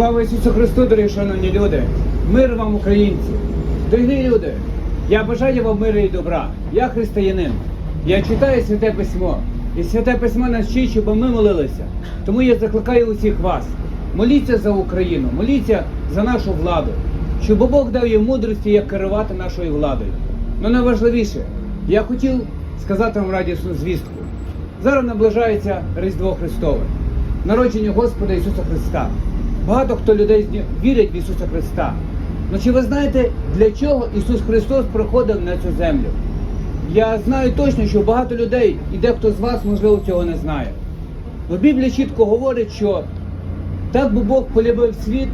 Слава Ісусу Христу, дорогі шановні люди! Мир вам, українці! Дорогі люди! Я бажаю вам миру і добра. Я християнин. Я читаю святе письмо. І святе письмо нас вчить, щоб ми молилися. Тому я закликаю усіх вас. Моліться за Україну, моліться за нашу владу, щоб Бог дав їм мудрості, як керувати нашою владою. Ну найважливіше, я хотів сказати вам радісну звістку. Зараз наближається Різдво Христове, народження Господа Ісуса Христа. Багато хто людей вірять в Ісуса Христа. Ну чи ви знаєте, для чого Ісус Христос приходив на цю землю? Я знаю точно, що багато людей, і дехто з вас, можливо, цього не знає. Но Біблія чітко говорить, що так би Бог полюбив світ,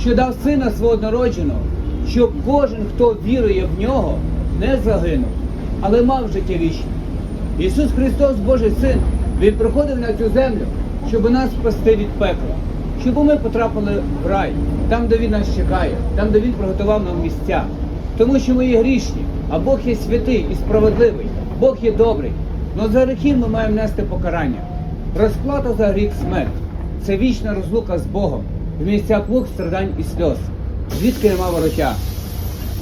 що дав сина свого народженого, щоб кожен, хто вірує в нього, не загинув, але мав життя вічне. Ісус Христос, Божий Син, Він приходив на цю землю, щоб нас спасти від пекла, щоб ми потрапили в рай, там, де Він нас чекає, там, де Він приготував нам місця. Тому що ми є грішні, а Бог є святий і справедливий, Бог є добрий. Но за гріхи ми маємо нести покарання. Розплата за гріх смерть. Це вічна розлука з Богом в місцях мук, страдань і сльоз, звідки нема вороття.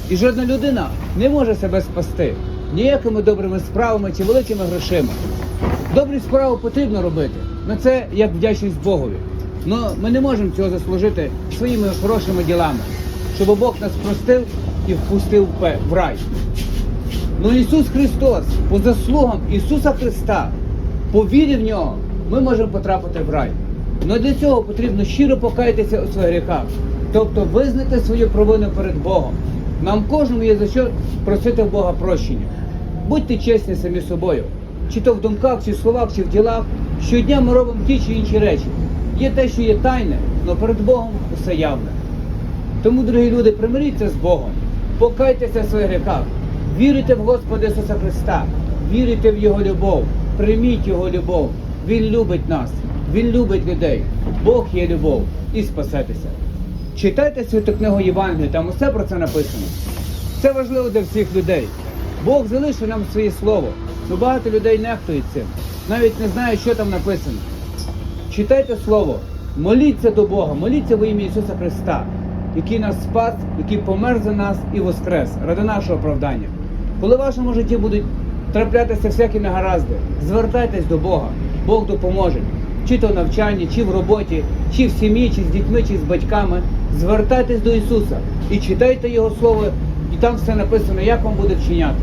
І жодна людина не може себе спасти ніякими добрими справами чи великими грошима. Добрі справи потрібно робити, але це як вдячність Богові. Но ми не можемо цього заслужити своїми хорошими ділами, щоб Бог нас простив і впустив в в рай. Ну Ісус Христос, по заслугам Ісуса Христа, по вірі в нього, ми можемо потрапити в рай. Але для цього потрібно щиро покаятися у своїх гріхах, тобто визнати свою провину перед Богом. Нам кожному є за що просити в Бога прощення. Будьте чесні самі собою, чи то в думках, чи в словах, чи в ділах. Щодня ми робимо ті чи інші речі. Є те, що є тайне, але перед Богом усе явне. Тому, дорогі люди, примиріться з Богом, покайтеся в своїх гріхах, вірите в Господа Ісуса Христа, вірите в Його любов, прийміть Його любов. Він любить нас, Він любить людей. Бог є любов і спасетеся. Читайте святу книгу Євангелія, там усе про це написано. Це важливо для всіх людей. Бог залишив нам своє слово. Ну багато людей нехтують цим, навіть не знають, що там написано. Читайте слово, моліться до Бога, моліться во ім'я Ісуса Христа, який нас спас, який помер за нас і воскрес ради нашого оправдання. Коли в вашому житті будуть траплятися всякі негаразди, звертайтесь до Бога, Бог допоможе. Чи то в навчанні, чи в роботі, чи в сім'ї, чи з дітьми, чи з батьками. Звертайтесь до Ісуса і читайте Його Слово, і там все написано, як вам буде вчиняти.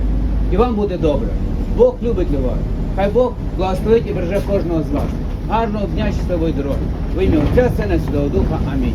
І вам буде добре. Бог любить вас. Хай Бог благословить і береже кожного з вас. Гарного дня, щасливої дороги. В ім'я Отця, Сина, Святого Духа. Амінь.